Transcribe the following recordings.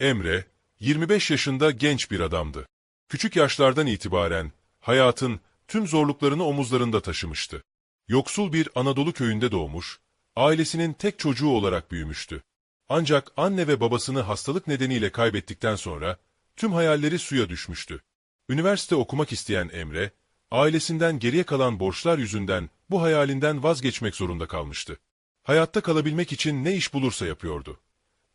Emre, 25 yaşında genç bir adamdı. Küçük yaşlardan itibaren hayatın tüm zorluklarını omuzlarında taşımıştı. Yoksul bir Anadolu köyünde doğmuş, ailesinin tek çocuğu olarak büyümüştü. Ancak anne ve babasını hastalık nedeniyle kaybettikten sonra tüm hayalleri suya düşmüştü. Üniversite okumak isteyen Emre, ailesinden geriye kalan borçlar yüzünden bu hayalinden vazgeçmek zorunda kalmıştı. Hayatta kalabilmek için ne iş bulursa yapıyordu.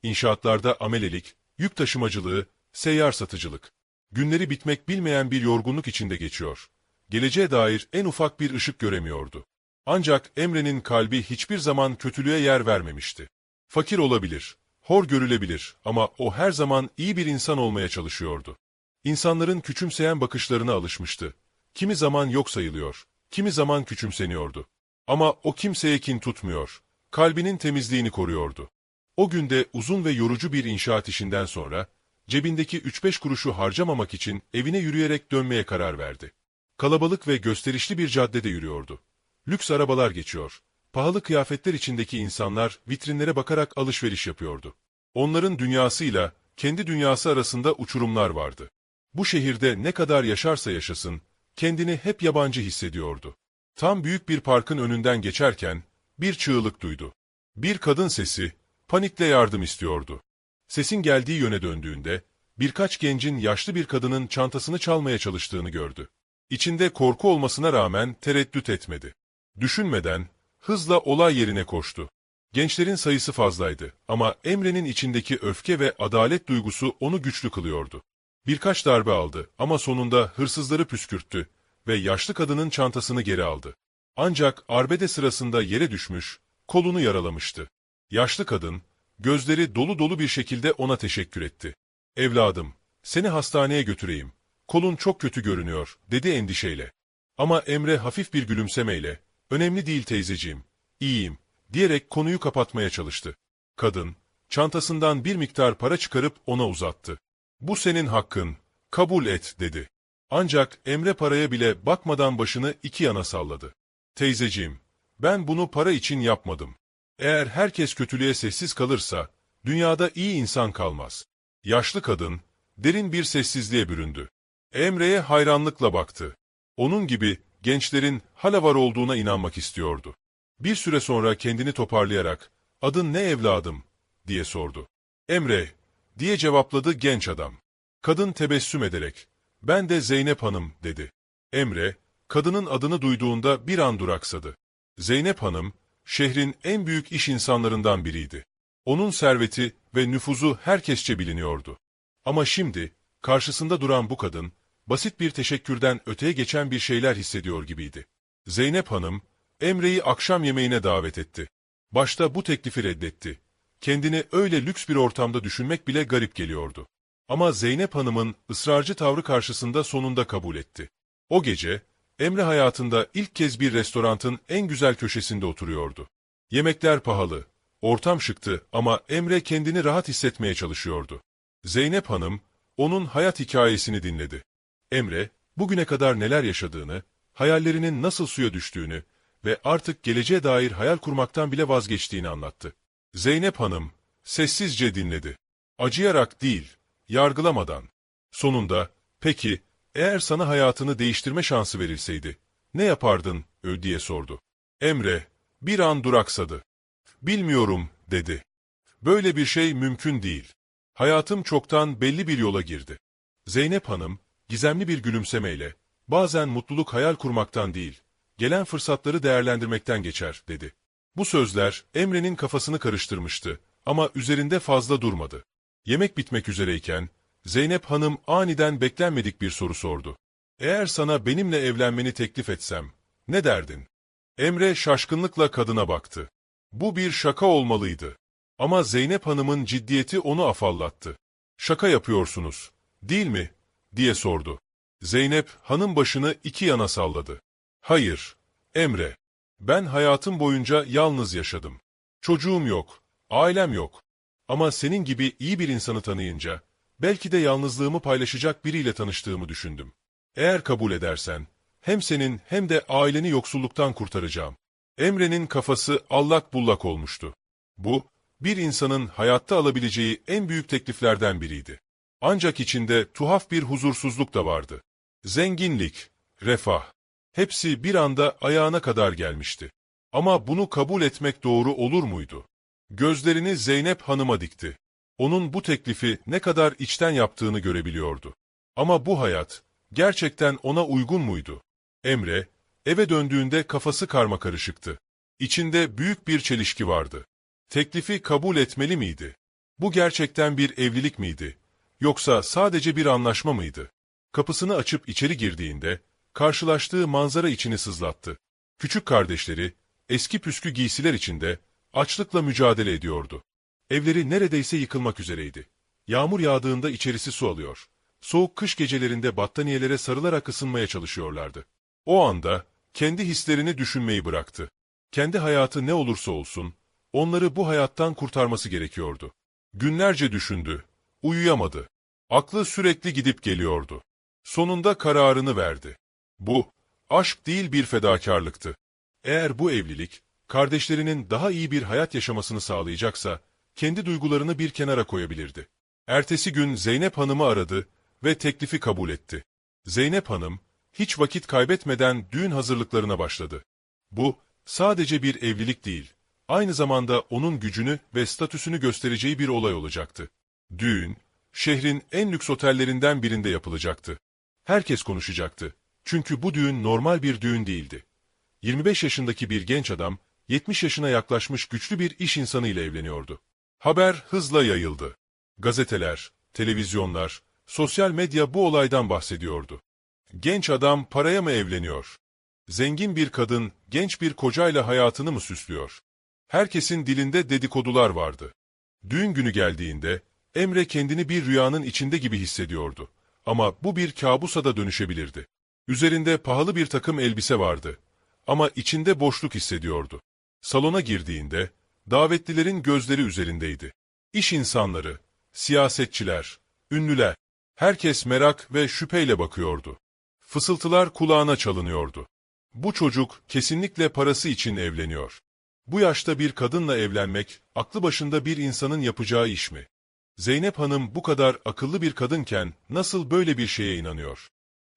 İnşaatlarda amelelik, yük taşımacılığı, seyyar satıcılık. Günleri bitmek bilmeyen bir yorgunluk içinde geçiyor. Geleceğe dair en ufak bir ışık göremiyordu. Ancak Emre'nin kalbi hiçbir zaman kötülüğe yer vermemişti. Fakir olabilir, hor görülebilir ama o her zaman iyi bir insan olmaya çalışıyordu. İnsanların küçümseyen bakışlarına alışmıştı. Kimi zaman yok sayılıyor, kimi zaman küçümseniyordu. Ama o kimseye kin tutmuyor, kalbinin temizliğini koruyordu. O günde uzun ve yorucu bir inşaat işinden sonra, cebindeki 3-5 kuruşu harcamamak için evine yürüyerek dönmeye karar verdi. Kalabalık ve gösterişli bir caddede yürüyordu. Lüks arabalar geçiyor. Pahalı kıyafetler içindeki insanlar vitrinlere bakarak alışveriş yapıyordu. Onların dünyasıyla kendi dünyası arasında uçurumlar vardı. Bu şehirde ne kadar yaşarsa yaşasın, kendini hep yabancı hissediyordu. Tam büyük bir parkın önünden geçerken bir çığlık duydu. Bir kadın sesi panikle yardım istiyordu. Sesin geldiği yöne döndüğünde birkaç gencin yaşlı bir kadının çantasını çalmaya çalıştığını gördü. İçinde korku olmasına rağmen tereddüt etmedi. Düşünmeden hızla olay yerine koştu. Gençlerin sayısı fazlaydı ama Emre'nin içindeki öfke ve adalet duygusu onu güçlü kılıyordu. Birkaç darbe aldı ama sonunda hırsızları püskürttü ve yaşlı kadının çantasını geri aldı. Ancak arbede sırasında yere düşmüş, kolunu yaralamıştı. Yaşlı kadın, gözleri dolu dolu bir şekilde ona teşekkür etti. Evladım, seni hastaneye götüreyim. Kolun çok kötü görünüyor, dedi endişeyle. Ama Emre hafif bir gülümsemeyle, önemli değil teyzeciğim, iyiyim, diyerek konuyu kapatmaya çalıştı. Kadın, çantasından bir miktar para çıkarıp ona uzattı. Bu senin hakkın, kabul et, dedi. Ancak Emre paraya bile bakmadan başını iki yana salladı. Teyzeciğim, ben bunu para için yapmadım. Eğer herkes kötülüğe sessiz kalırsa, dünyada iyi insan kalmaz. Yaşlı kadın, derin bir sessizliğe büründü. Emre'ye hayranlıkla baktı. Onun gibi gençlerin hala var olduğuna inanmak istiyordu. Bir süre sonra kendini toparlayarak, adın ne evladım, diye sordu. Emre, diye cevapladı genç adam. Kadın tebessüm ederek, ben de Zeynep Hanım, dedi. Emre, kadının adını duyduğunda bir an duraksadı. Zeynep Hanım, şehrin en büyük iş insanlarından biriydi. Onun serveti ve nüfuzu herkesçe biliniyordu. Ama şimdi, karşısında duran bu kadın, basit bir teşekkürden öteye geçen bir şeyler hissediyor gibiydi. Zeynep Hanım, Emre'yi akşam yemeğine davet etti. Başta bu teklifi reddetti. Kendini öyle lüks bir ortamda düşünmek bile garip geliyordu. Ama Zeynep Hanım'ın ısrarcı tavrı karşısında sonunda kabul etti. O gece, Emre hayatında ilk kez bir restorantın en güzel köşesinde oturuyordu. Yemekler pahalı, ortam şıktı ama Emre kendini rahat hissetmeye çalışıyordu. Zeynep Hanım, onun hayat hikayesini dinledi. Emre, bugüne kadar neler yaşadığını, hayallerinin nasıl suya düştüğünü ve artık geleceğe dair hayal kurmaktan bile vazgeçtiğini anlattı. Zeynep Hanım, sessizce dinledi. Acıyarak değil, yargılamadan. Sonunda, peki, eğer sana hayatını değiştirme şansı verilseydi, ne yapardın, ö diye sordu. Emre, bir an duraksadı. Bilmiyorum, dedi. Böyle bir şey mümkün değil. Hayatım çoktan belli bir yola girdi. Zeynep Hanım, gizemli bir gülümsemeyle, bazen mutluluk hayal kurmaktan değil, gelen fırsatları değerlendirmekten geçer, dedi. Bu sözler Emre'nin kafasını karıştırmıştı ama üzerinde fazla durmadı. Yemek bitmek üzereyken, Zeynep Hanım aniden beklenmedik bir soru sordu. Eğer sana benimle evlenmeni teklif etsem, ne derdin? Emre şaşkınlıkla kadına baktı. Bu bir şaka olmalıydı. Ama Zeynep Hanım'ın ciddiyeti onu afallattı. Şaka yapıyorsunuz, değil mi? diye sordu. Zeynep hanım başını iki yana salladı. Hayır, Emre. Ben hayatım boyunca yalnız yaşadım. Çocuğum yok, ailem yok. Ama senin gibi iyi bir insanı tanıyınca, belki de yalnızlığımı paylaşacak biriyle tanıştığımı düşündüm. Eğer kabul edersen, hem senin hem de aileni yoksulluktan kurtaracağım. Emre'nin kafası allak bullak olmuştu. Bu, bir insanın hayatta alabileceği en büyük tekliflerden biriydi. Ancak içinde tuhaf bir huzursuzluk da vardı. Zenginlik, refah, hepsi bir anda ayağına kadar gelmişti. Ama bunu kabul etmek doğru olur muydu? Gözlerini Zeynep Hanım'a dikti. Onun bu teklifi ne kadar içten yaptığını görebiliyordu. Ama bu hayat, gerçekten ona uygun muydu? Emre, eve döndüğünde kafası karmakarışıktı. İçinde büyük bir çelişki vardı. Teklifi kabul etmeli miydi? Bu gerçekten bir evlilik miydi? Yoksa sadece bir anlaşma mıydı? Kapısını açıp içeri girdiğinde, karşılaştığı manzara içini sızlattı. Küçük kardeşleri, eski püskü giysiler içinde, açlıkla mücadele ediyordu. Evleri neredeyse yıkılmak üzereydi. Yağmur yağdığında içerisi su alıyor. Soğuk kış gecelerinde battaniyelere sarılarak ısınmaya çalışıyorlardı. O anda, kendi hislerini düşünmeyi bıraktı. Kendi hayatı ne olursa olsun, onları bu hayattan kurtarması gerekiyordu. Günlerce düşündü, uyuyamadı. Aklı sürekli gidip geliyordu. Sonunda kararını verdi. Bu, aşk değil bir fedakarlıktı. Eğer bu evlilik, kardeşlerinin daha iyi bir hayat yaşamasını sağlayacaksa, kendi duygularını bir kenara koyabilirdi. Ertesi gün Zeynep Hanım'ı aradı ve teklifi kabul etti. Zeynep Hanım, hiç vakit kaybetmeden düğün hazırlıklarına başladı. Bu, sadece bir evlilik değil, aynı zamanda onun gücünü ve statüsünü göstereceği bir olay olacaktı. Düğün, şehrin en lüks otellerinden birinde yapılacaktı. Herkes konuşacaktı. Çünkü bu düğün normal bir düğün değildi. 25 yaşındaki bir genç adam, 70 yaşına yaklaşmış güçlü bir iş insanı ile evleniyordu. Haber hızla yayıldı. Gazeteler, televizyonlar, sosyal medya bu olaydan bahsediyordu. Genç adam paraya mı evleniyor? Zengin bir kadın, genç bir kocayla hayatını mı süslüyor? Herkesin dilinde dedikodular vardı. Düğün günü geldiğinde, Emre kendini bir rüyanın içinde gibi hissediyordu. Ama bu bir kabusa da dönüşebilirdi. Üzerinde pahalı bir takım elbise vardı. Ama içinde boşluk hissediyordu. Salona girdiğinde, davetlilerin gözleri üzerindeydi. İş insanları, siyasetçiler, ünlüler, herkes merak ve şüpheyle bakıyordu. Fısıltılar kulağına çalınıyordu. Bu çocuk kesinlikle parası için evleniyor. Bu yaşta bir kadınla evlenmek, aklı başında bir insanın yapacağı iş mi? Zeynep Hanım bu kadar akıllı bir kadınken nasıl böyle bir şeye inanıyor?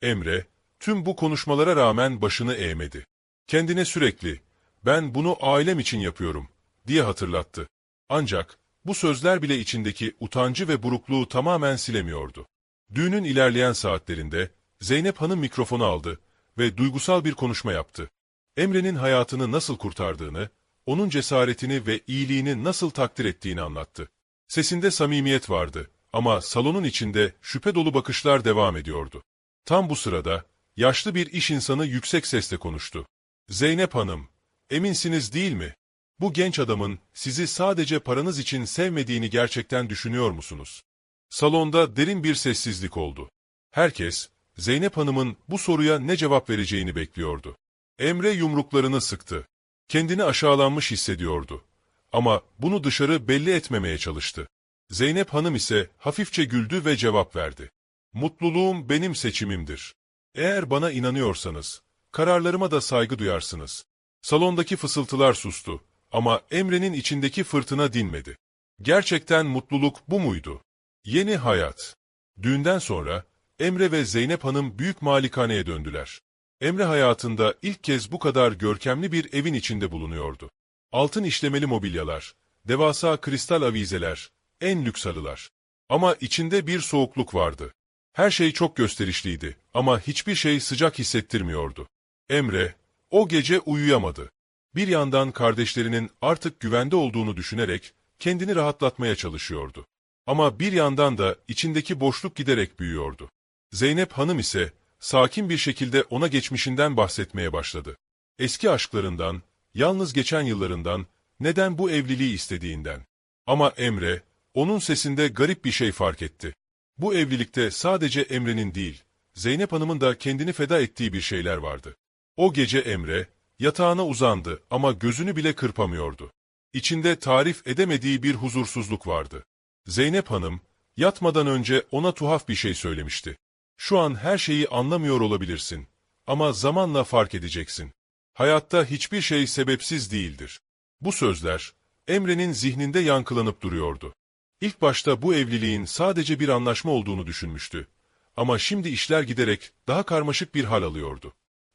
Emre, tüm bu konuşmalara rağmen başını eğmedi. Kendine sürekli, ben bunu ailem için yapıyorum, diye hatırlattı. Ancak, bu sözler bile içindeki utancı ve burukluğu tamamen silemiyordu. Düğünün ilerleyen saatlerinde, Zeynep Hanım mikrofonu aldı ve duygusal bir konuşma yaptı. Emre'nin hayatını nasıl kurtardığını, onun cesaretini ve iyiliğini nasıl takdir ettiğini anlattı. Sesinde samimiyet vardı ama salonun içinde şüphe dolu bakışlar devam ediyordu. Tam bu sırada, yaşlı bir iş insanı yüksek sesle konuştu. Zeynep Hanım, eminsiniz değil mi? Bu genç adamın sizi sadece paranız için sevmediğini gerçekten düşünüyor musunuz? Salonda derin bir sessizlik oldu. Herkes, Zeynep Hanım'ın bu soruya ne cevap vereceğini bekliyordu. Emre yumruklarını sıktı. Kendini aşağılanmış hissediyordu. Ama bunu dışarı belli etmemeye çalıştı. Zeynep Hanım ise hafifçe güldü ve cevap verdi. Mutluluğum benim seçimimdir. Eğer bana inanıyorsanız, kararlarıma da saygı duyarsınız. Salondaki fısıltılar sustu ama Emre'nin içindeki fırtına dinmedi. Gerçekten mutluluk bu muydu? Yeni hayat. Düğünden sonra Emre ve Zeynep Hanım büyük malikaneye döndüler. Emre hayatında ilk kez bu kadar görkemli bir evin içinde bulunuyordu. Altın işlemeli mobilyalar, devasa kristal avizeler, en lüks halılar. Ama içinde bir soğukluk vardı. Her şey çok gösterişliydi ama hiçbir şey sıcak hissettirmiyordu. Emre, o gece uyuyamadı. Bir yandan kardeşlerinin artık güvende olduğunu düşünerek kendini rahatlatmaya çalışıyordu. Ama bir yandan da içindeki boşluk giderek büyüyordu. Zeynep Hanım ise sakin bir şekilde ona geçmişinden bahsetmeye başladı. Eski aşklarından, yalnız geçen yıllarından, neden bu evliliği istediğinden. Ama Emre, onun sesinde garip bir şey fark etti. Bu evlilikte sadece Emre'nin değil, Zeynep Hanım'ın da kendini feda ettiği bir şeyler vardı. O gece Emre, yatağına uzandı ama gözünü bile kırpamıyordu. İçinde tarif edemediği bir huzursuzluk vardı. Zeynep Hanım, yatmadan önce ona tuhaf bir şey söylemişti. Şu an her şeyi anlamıyor olabilirsin. Ama zamanla fark edeceksin. Hayatta hiçbir şey sebepsiz değildir. Bu sözler, Emre'nin zihninde yankılanıp duruyordu. İlk başta bu evliliğin sadece bir anlaşma olduğunu düşünmüştü. Ama şimdi işler giderek daha karmaşık bir hal alıyordu.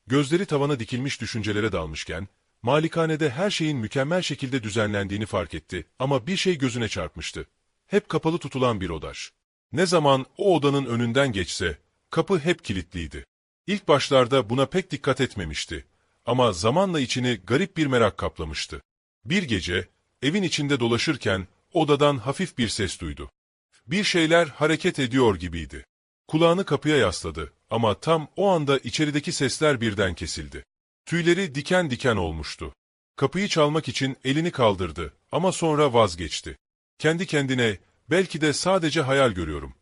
Gözleri tavana dikilmiş düşüncelere dalmışken, malikanede her şeyin mükemmel şekilde düzenlendiğini fark etti ama bir şey gözüne çarpmıştı. Hep kapalı tutulan bir odaş. Ne zaman o odanın önünden geçse, kapı hep kilitliydi. İlk başlarda buna pek dikkat etmemişti. Ama zamanla içini garip bir merak kaplamıştı. Bir gece, evin içinde dolaşırken odadan hafif bir ses duydu. Bir şeyler hareket ediyor gibiydi. Kulağını kapıya yasladı ama tam o anda içerideki sesler birden kesildi. Tüyleri diken diken olmuştu. Kapıyı çalmak için elini kaldırdı ama sonra vazgeçti. Kendi kendine, belki de sadece hayal görüyorum,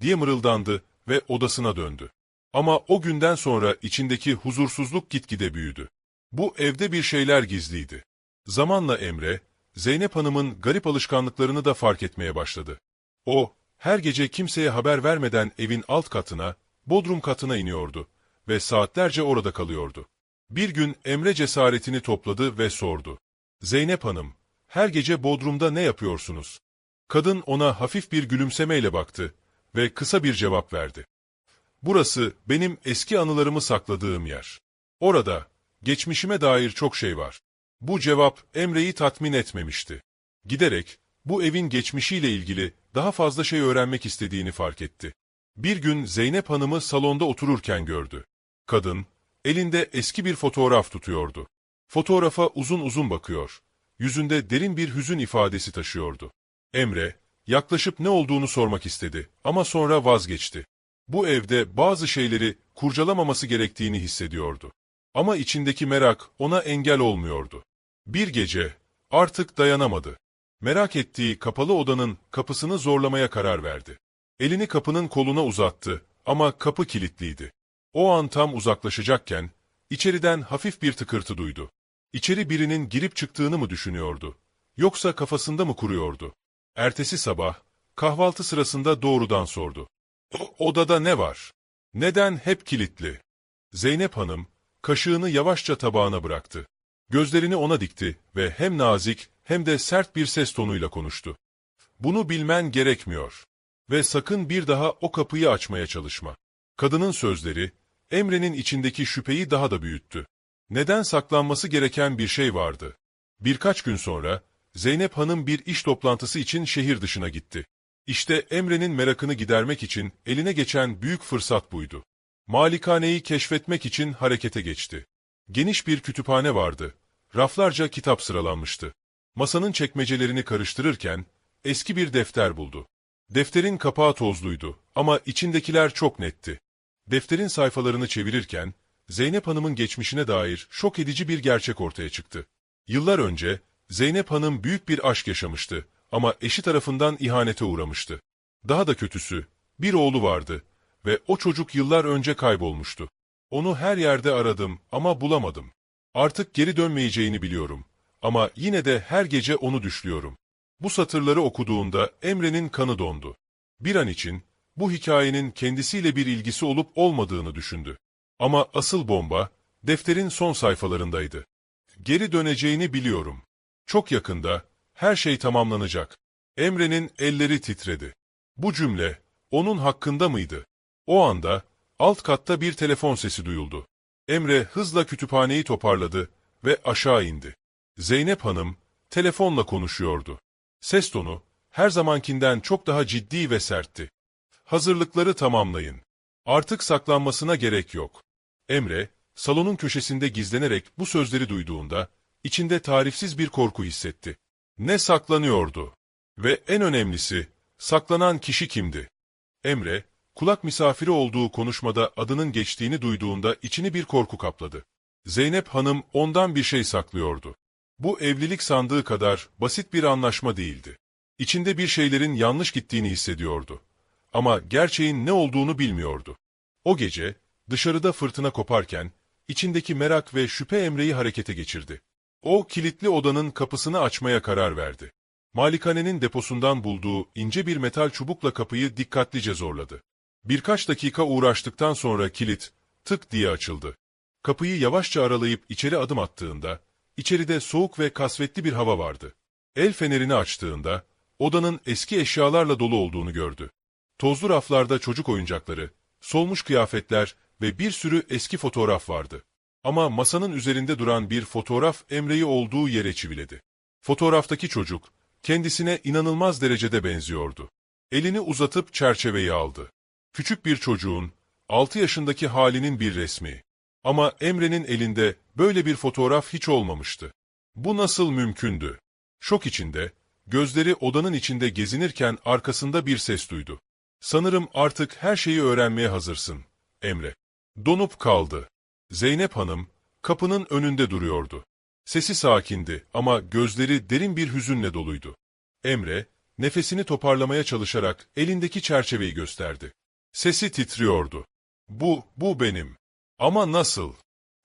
diye mırıldandı ve odasına döndü. Ama o günden sonra içindeki huzursuzluk gitgide büyüdü. Bu evde bir şeyler gizliydi. Zamanla Emre, Zeynep Hanım'ın garip alışkanlıklarını da fark etmeye başladı. O, her gece kimseye haber vermeden evin alt katına, bodrum katına iniyordu ve saatlerce orada kalıyordu. Bir gün Emre cesaretini topladı ve sordu. Zeynep Hanım, her gece bodrumda ne yapıyorsunuz? Kadın ona hafif bir gülümsemeyle baktı ve kısa bir cevap verdi. Burası benim eski anılarımı sakladığım yer. Orada, geçmişime dair çok şey var. Bu cevap Emre'yi tatmin etmemişti. Giderek, bu evin geçmişiyle ilgili daha fazla şey öğrenmek istediğini fark etti. Bir gün Zeynep Hanım'ı salonda otururken gördü. Kadın, elinde eski bir fotoğraf tutuyordu. Fotoğrafa uzun uzun bakıyor. Yüzünde derin bir hüzün ifadesi taşıyordu. Emre, yaklaşıp ne olduğunu sormak istedi ama sonra vazgeçti. Bu evde bazı şeyleri kurcalamaması gerektiğini hissediyordu. Ama içindeki merak ona engel olmuyordu. Bir gece artık dayanamadı. Merak ettiği kapalı odanın kapısını zorlamaya karar verdi. Elini kapının koluna uzattı ama kapı kilitliydi. O an tam uzaklaşacakken içeriden hafif bir tıkırtı duydu. İçeri birinin girip çıktığını mı düşünüyordu? Yoksa kafasında mı kuruyordu? Ertesi sabah kahvaltı sırasında doğrudan sordu. O odada ne var? Neden hep kilitli? Zeynep Hanım kaşığını yavaşça tabağına bıraktı. Gözlerini ona dikti ve hem nazik hem de sert bir ses tonuyla konuştu. Bunu bilmen gerekmiyor. Ve sakın bir daha o kapıyı açmaya çalışma. Kadının sözleri, Emre'nin içindeki şüpheyi daha da büyüttü. Neden saklanması gereken bir şey vardı? Birkaç gün sonra, Zeynep Hanım bir iş toplantısı için şehir dışına gitti. İşte Emre'nin merakını gidermek için eline geçen büyük fırsat buydu. Malikaneyi keşfetmek için harekete geçti. Geniş bir kütüphane vardı. Raflarca kitap sıralanmıştı. Masanın çekmecelerini karıştırırken eski bir defter buldu. Defterin kapağı tozluydu ama içindekiler çok netti. Defterin sayfalarını çevirirken Zeynep Hanım'ın geçmişine dair şok edici bir gerçek ortaya çıktı. Yıllar önce Zeynep Hanım büyük bir aşk yaşamıştı ama eşi tarafından ihanete uğramıştı. Daha da kötüsü, bir oğlu vardı ve o çocuk yıllar önce kaybolmuştu. Onu her yerde aradım ama bulamadım. Artık geri dönmeyeceğini biliyorum. Ama yine de her gece onu düşlüyorum. Bu satırları okuduğunda Emre'nin kanı dondu. Bir an için bu hikayenin kendisiyle bir ilgisi olup olmadığını düşündü. Ama asıl bomba defterin son sayfalarındaydı. Geri döneceğini biliyorum. Çok yakında her şey tamamlanacak. Emre'nin elleri titredi. Bu cümle onun hakkında mıydı? O anda alt katta bir telefon sesi duyuldu. Emre hızla kütüphaneyi toparladı ve aşağı indi. Zeynep Hanım telefonla konuşuyordu. Ses tonu her zamankinden çok daha ciddi ve sertti. Hazırlıkları tamamlayın. Artık saklanmasına gerek yok. Emre, salonun köşesinde gizlenerek bu sözleri duyduğunda, içinde tarifsiz bir korku hissetti. Ne saklanıyordu? Ve en önemlisi, saklanan kişi kimdi? Emre, kulak misafiri olduğu konuşmada adının geçtiğini duyduğunda içini bir korku kapladı. Zeynep Hanım ondan bir şey saklıyordu. Bu evlilik sandığı kadar basit bir anlaşma değildi. İçinde bir şeylerin yanlış gittiğini hissediyordu. Ama gerçeğin ne olduğunu bilmiyordu. O gece, dışarıda fırtına koparken, içindeki merak ve şüphe Emre'yi harekete geçirdi. O, kilitli odanın kapısını açmaya karar verdi. Malikanenin deposundan bulduğu ince bir metal çubukla kapıyı dikkatlice zorladı. Birkaç dakika uğraştıktan sonra kilit, tık diye açıldı. Kapıyı yavaşça aralayıp içeri adım attığında, içeride soğuk ve kasvetli bir hava vardı. El fenerini açtığında, odanın eski eşyalarla dolu olduğunu gördü. Tozlu raflarda çocuk oyuncakları, solmuş kıyafetler ve bir sürü eski fotoğraf vardı. Ama masanın üzerinde duran bir fotoğraf Emre'yi olduğu yere çiviledi. Fotoğraftaki çocuk, kendisine inanılmaz derecede benziyordu. Elini uzatıp çerçeveyi aldı. Küçük bir çocuğun, 6 yaşındaki halinin bir resmi. Ama Emre'nin elinde böyle bir fotoğraf hiç olmamıştı. Bu nasıl mümkündü? Şok içinde, gözleri odanın içinde gezinirken arkasında bir ses duydu. Sanırım artık her şeyi öğrenmeye hazırsın, Emre. Donup kaldı. Zeynep Hanım, kapının önünde duruyordu. Sesi sakindi ama gözleri derin bir hüzünle doluydu. Emre, nefesini toparlamaya çalışarak elindeki çerçeveyi gösterdi. Sesi titriyordu. Bu, bu benim. Ama nasıl?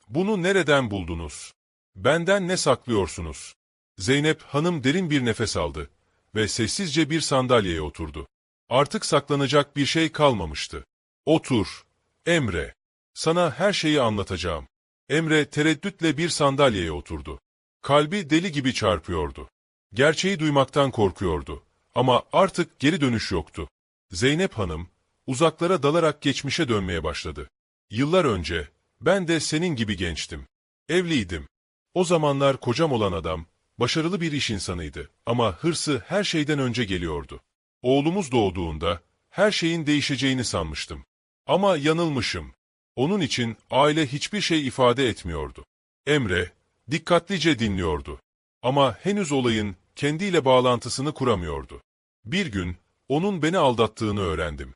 Bunu nereden buldunuz? Benden ne saklıyorsunuz? Zeynep Hanım derin bir nefes aldı ve sessizce bir sandalyeye oturdu. Artık saklanacak bir şey kalmamıştı. Otur, Emre. Sana her şeyi anlatacağım. Emre tereddütle bir sandalyeye oturdu. Kalbi deli gibi çarpıyordu. Gerçeği duymaktan korkuyordu. Ama artık geri dönüş yoktu. Zeynep Hanım, uzaklara dalarak geçmişe dönmeye başladı. Yıllar önce, ben de senin gibi gençtim. Evliydim. O zamanlar kocam olan adam, başarılı bir iş insanıydı ama hırsı her şeyden önce geliyordu. Oğlumuz doğduğunda, her şeyin değişeceğini sanmıştım. Ama yanılmışım. Onun için aile hiçbir şey ifade etmiyordu. Emre, dikkatlice dinliyordu. Ama henüz olayın kendiyle bağlantısını kuramıyordu. Bir gün, onun beni aldattığını öğrendim.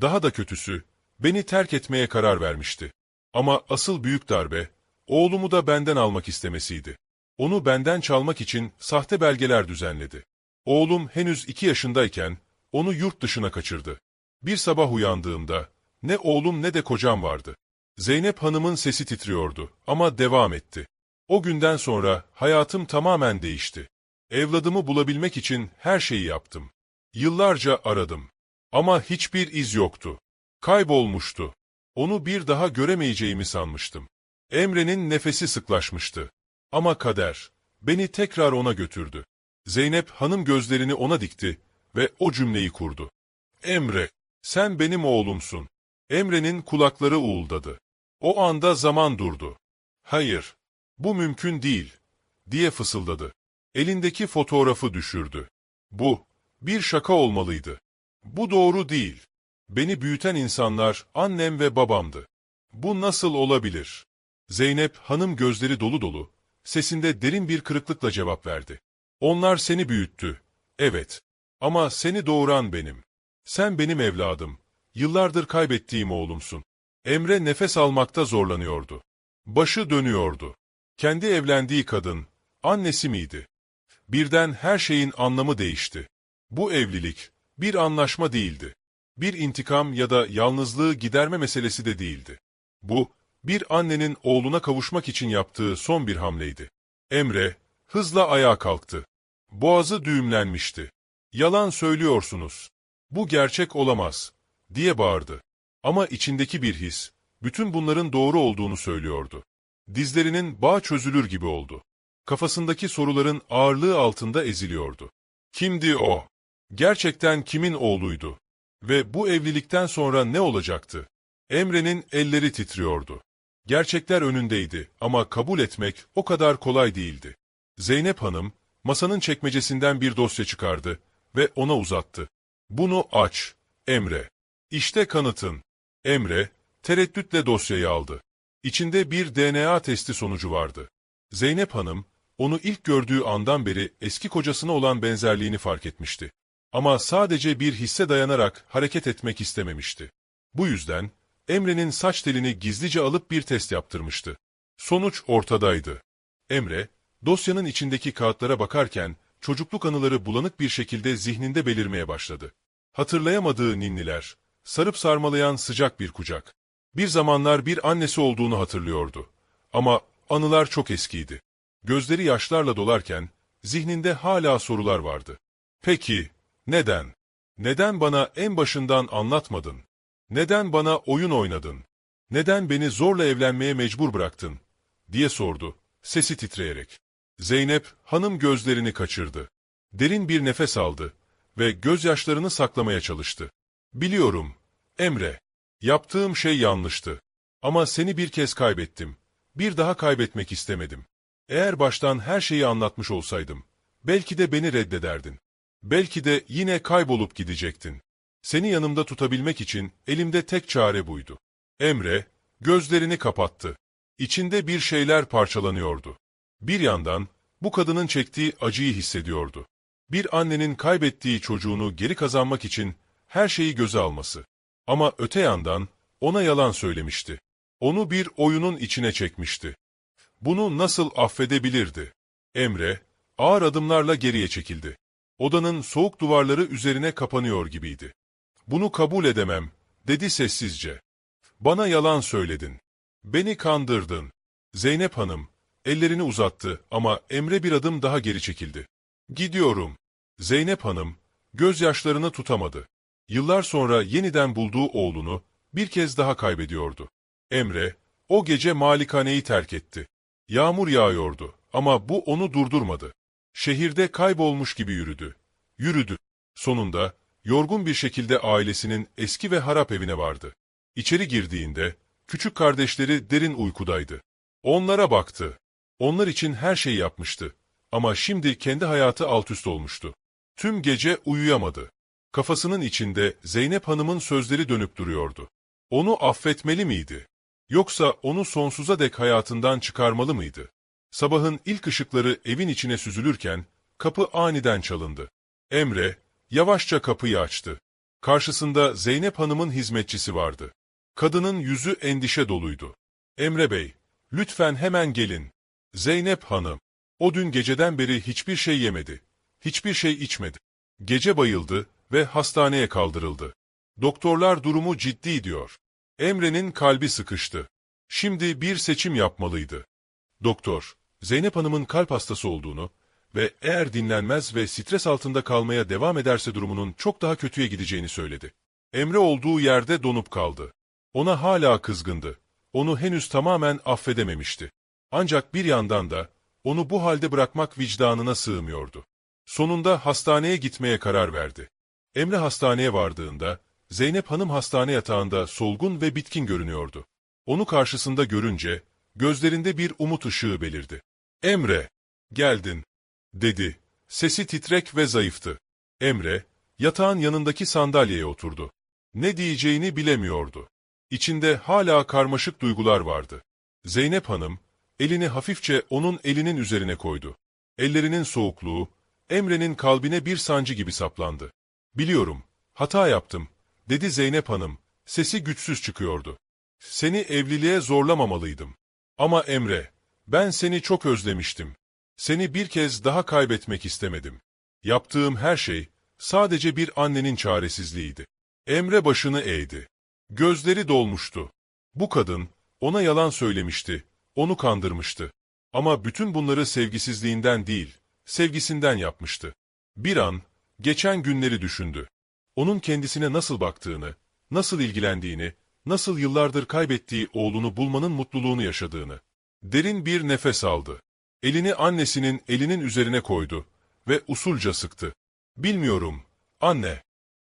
Daha da kötüsü, beni terk etmeye karar vermişti. Ama asıl büyük darbe, oğlumu da benden almak istemesiydi. Onu benden çalmak için sahte belgeler düzenledi. Oğlum henüz iki yaşındayken, onu yurt dışına kaçırdı. Bir sabah uyandığımda, ne oğlum ne de kocam vardı. Zeynep Hanım'ın sesi titriyordu ama devam etti. O günden sonra hayatım tamamen değişti. Evladımı bulabilmek için her şeyi yaptım. Yıllarca aradım. Ama hiçbir iz yoktu. Kaybolmuştu. Onu bir daha göremeyeceğimi sanmıştım. Emre'nin nefesi sıklaşmıştı. Ama kader, beni tekrar ona götürdü. Zeynep hanım gözlerini ona dikti ve o cümleyi kurdu. Emre, sen benim oğlumsun. Emre'nin kulakları uğuldadı. O anda zaman durdu. Hayır, bu mümkün değil, diye fısıldadı. Elindeki fotoğrafı düşürdü. Bu, bir şaka olmalıydı. Bu doğru değil. Beni büyüten insanlar annem ve babamdı. Bu nasıl olabilir? Zeynep hanım gözleri dolu dolu, sesinde derin bir kırıklıkla cevap verdi. Onlar seni büyüttü. Evet. Ama seni doğuran benim. Sen benim evladım. Yıllardır kaybettiğim oğlumsun. Emre nefes almakta zorlanıyordu. Başı dönüyordu. Kendi evlendiği kadın, annesi miydi? Birden her şeyin anlamı değişti. Bu evlilik, bir anlaşma değildi. Bir intikam ya da yalnızlığı giderme meselesi de değildi. Bu, bir annenin oğluna kavuşmak için yaptığı son bir hamleydi. Emre, hızla ayağa kalktı. Boğazı düğümlenmişti. Yalan söylüyorsunuz. Bu gerçek olamaz, diye bağırdı. Ama içindeki bir his, bütün bunların doğru olduğunu söylüyordu. Dizlerinin bağ çözülür gibi oldu. Kafasındaki soruların ağırlığı altında eziliyordu. Kimdi o? Gerçekten kimin oğluydu? Ve bu evlilikten sonra ne olacaktı? Emre'nin elleri titriyordu. Gerçekler önündeydi ama kabul etmek o kadar kolay değildi. Zeynep Hanım, masanın çekmecesinden bir dosya çıkardı ve ona uzattı. Bunu aç, Emre. İşte kanıtın. Emre, tereddütle dosyayı aldı. İçinde bir DNA testi sonucu vardı. Zeynep Hanım, onu ilk gördüğü andan beri eski kocasına olan benzerliğini fark etmişti. Ama sadece bir hisse dayanarak hareket etmek istememişti. Bu yüzden, Emre'nin saç telini gizlice alıp bir test yaptırmıştı. Sonuç ortadaydı. Emre, dosyanın içindeki kağıtlara bakarken, çocukluk anıları bulanık bir şekilde zihninde belirmeye başladı. Hatırlayamadığı ninniler, sarıp sarmalayan sıcak bir kucak. Bir zamanlar bir annesi olduğunu hatırlıyordu. Ama anılar çok eskiydi. Gözleri yaşlarla dolarken, zihninde hala sorular vardı. Peki, neden? Neden bana en başından anlatmadın? Neden bana oyun oynadın? Neden beni zorla evlenmeye mecbur bıraktın? diye sordu, sesi titreyerek. Zeynep, hanım gözlerini kaçırdı. Derin bir nefes aldı ve gözyaşlarını saklamaya çalıştı. Biliyorum, Emre. Yaptığım şey yanlıştı. Ama seni bir kez kaybettim. Bir daha kaybetmek istemedim. Eğer baştan her şeyi anlatmış olsaydım, belki de beni reddederdin. Belki de yine kaybolup gidecektin. Seni yanımda tutabilmek için elimde tek çare buydu. Emre, gözlerini kapattı. İçinde bir şeyler parçalanıyordu. Bir yandan, bu kadının çektiği acıyı hissediyordu. Bir annenin kaybettiği çocuğunu geri kazanmak için her şeyi göze alması. Ama öte yandan, ona yalan söylemişti. Onu bir oyunun içine çekmişti. Bunu nasıl affedebilirdi? Emre, ağır adımlarla geriye çekildi. Odanın soğuk duvarları üzerine kapanıyor gibiydi. Bunu kabul edemem, dedi sessizce. Bana yalan söyledin. Beni kandırdın. Zeynep Hanım, ellerini uzattı ama Emre bir adım daha geri çekildi. Gidiyorum. Zeynep Hanım, gözyaşlarını tutamadı. Yıllar sonra yeniden bulduğu oğlunu bir kez daha kaybediyordu. Emre, o gece malikaneyi terk etti. Yağmur yağıyordu ama bu onu durdurmadı. Şehirde kaybolmuş gibi yürüdü. Yürüdü. Sonunda, yorgun bir şekilde ailesinin eski ve harap evine vardı. İçeri girdiğinde, küçük kardeşleri derin uykudaydı. Onlara baktı. Onlar için her şeyi yapmıştı. Ama şimdi kendi hayatı altüst olmuştu. Tüm gece uyuyamadı. Kafasının içinde Zeynep Hanım'ın sözleri dönüp duruyordu. Onu affetmeli miydi? Yoksa onu sonsuza dek hayatından çıkarmalı mıydı? Sabahın ilk ışıkları evin içine süzülürken kapı aniden çalındı. Emre yavaşça kapıyı açtı. Karşısında Zeynep Hanım'ın hizmetçisi vardı. Kadının yüzü endişe doluydu. Emre Bey, lütfen hemen gelin. Zeynep Hanım, o dün geceden beri hiçbir şey yemedi. Hiçbir şey içmedi. Gece bayıldı ve hastaneye kaldırıldı. Doktorlar durumu ciddi diyor. Emre'nin kalbi sıkıştı. Şimdi bir seçim yapmalıydı. Doktor, Zeynep Hanım'ın kalp hastası olduğunu ve eğer dinlenmez ve stres altında kalmaya devam ederse durumunun çok daha kötüye gideceğini söyledi. Emre olduğu yerde donup kaldı. Ona hala kızgındı. Onu henüz tamamen affedememişti. Ancak bir yandan da onu bu halde bırakmak vicdanına sığmıyordu. Sonunda hastaneye gitmeye karar verdi. Emre hastaneye vardığında Zeynep Hanım hastane yatağında solgun ve bitkin görünüyordu. Onu karşısında görünce gözlerinde bir umut ışığı belirdi. Emre, geldin, dedi. Sesi titrek ve zayıftı. Emre, yatağın yanındaki sandalyeye oturdu. Ne diyeceğini bilemiyordu. İçinde hala karmaşık duygular vardı. Zeynep Hanım, elini hafifçe onun elinin üzerine koydu. Ellerinin soğukluğu, Emre'nin kalbine bir sancı gibi saplandı. Biliyorum, hata yaptım, dedi Zeynep Hanım. Sesi güçsüz çıkıyordu. Seni evliliğe zorlamamalıydım. Ama Emre, ben seni çok özlemiştim. Seni bir kez daha kaybetmek istemedim. Yaptığım her şey, sadece bir annenin çaresizliğiydi. Emre başını eğdi. Gözleri dolmuştu. Bu kadın, ona yalan söylemişti, onu kandırmıştı. Ama bütün bunları sevgisizliğinden değil, sevgisinden yapmıştı. Bir an, geçen günleri düşündü. Onun kendisine nasıl baktığını, nasıl ilgilendiğini, nasıl yıllardır kaybettiği oğlunu bulmanın mutluluğunu yaşadığını. Derin bir nefes aldı. Elini annesinin elinin üzerine koydu ve usulca sıktı. Bilmiyorum, anne,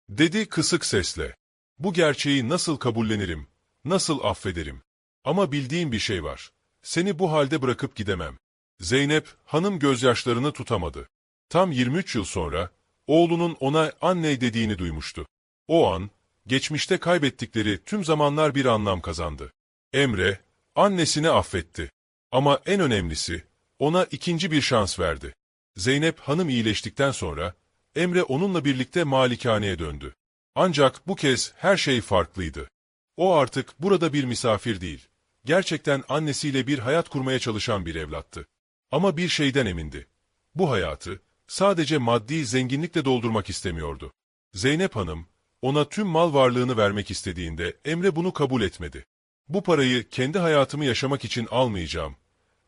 dedi kısık sesle. Bu gerçeği nasıl kabullenirim, nasıl affederim? Ama bildiğim bir şey var. Seni bu halde bırakıp gidemem. Zeynep, hanım gözyaşlarını tutamadı. Tam 23 yıl sonra, oğlunun ona anne dediğini duymuştu. O an, geçmişte kaybettikleri tüm zamanlar bir anlam kazandı. Emre, annesini affetti. Ama en önemlisi, ona ikinci bir şans verdi. Zeynep hanım iyileştikten sonra, Emre onunla birlikte malikaneye döndü. Ancak bu kez her şey farklıydı. O artık burada bir misafir değil, gerçekten annesiyle bir hayat kurmaya çalışan bir evlattı. Ama bir şeyden emindi. Bu hayatı, sadece maddi zenginlikle doldurmak istemiyordu. Zeynep Hanım, ona tüm mal varlığını vermek istediğinde Emre bunu kabul etmedi. Bu parayı kendi hayatımı yaşamak için almayacağım,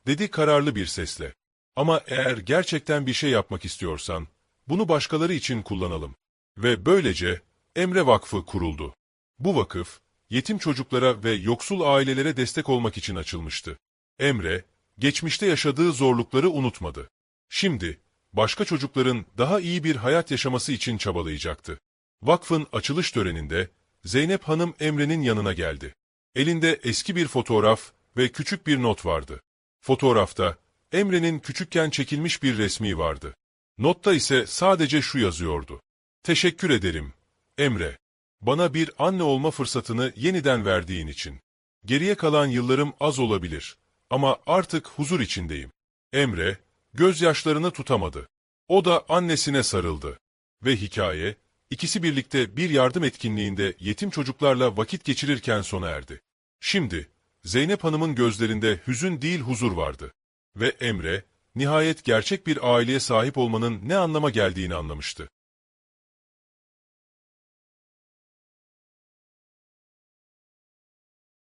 dedi kararlı bir sesle. Ama eğer gerçekten bir şey yapmak istiyorsan, bunu başkaları için kullanalım. Ve böylece Emre Vakfı kuruldu. Bu vakıf, yetim çocuklara ve yoksul ailelere destek olmak için açılmıştı. Emre, geçmişte yaşadığı zorlukları unutmadı. Şimdi, başka çocukların daha iyi bir hayat yaşaması için çabalayacaktı. Vakfın açılış töreninde Zeynep Hanım Emre'nin yanına geldi. Elinde eski bir fotoğraf ve küçük bir not vardı. Fotoğrafta Emre'nin küçükken çekilmiş bir resmi vardı. Notta ise sadece şu yazıyordu. Teşekkür ederim, Emre. Bana bir anne olma fırsatını yeniden verdiğin için. Geriye kalan yıllarım az olabilir ama artık huzur içindeyim. Emre, gözyaşlarını tutamadı. O da annesine sarıldı. Ve hikaye, ikisi birlikte bir yardım etkinliğinde yetim çocuklarla vakit geçirirken sona erdi. Şimdi, Zeynep Hanım'ın gözlerinde hüzün değil huzur vardı. Ve Emre, nihayet gerçek bir aileye sahip olmanın ne anlama geldiğini anlamıştı.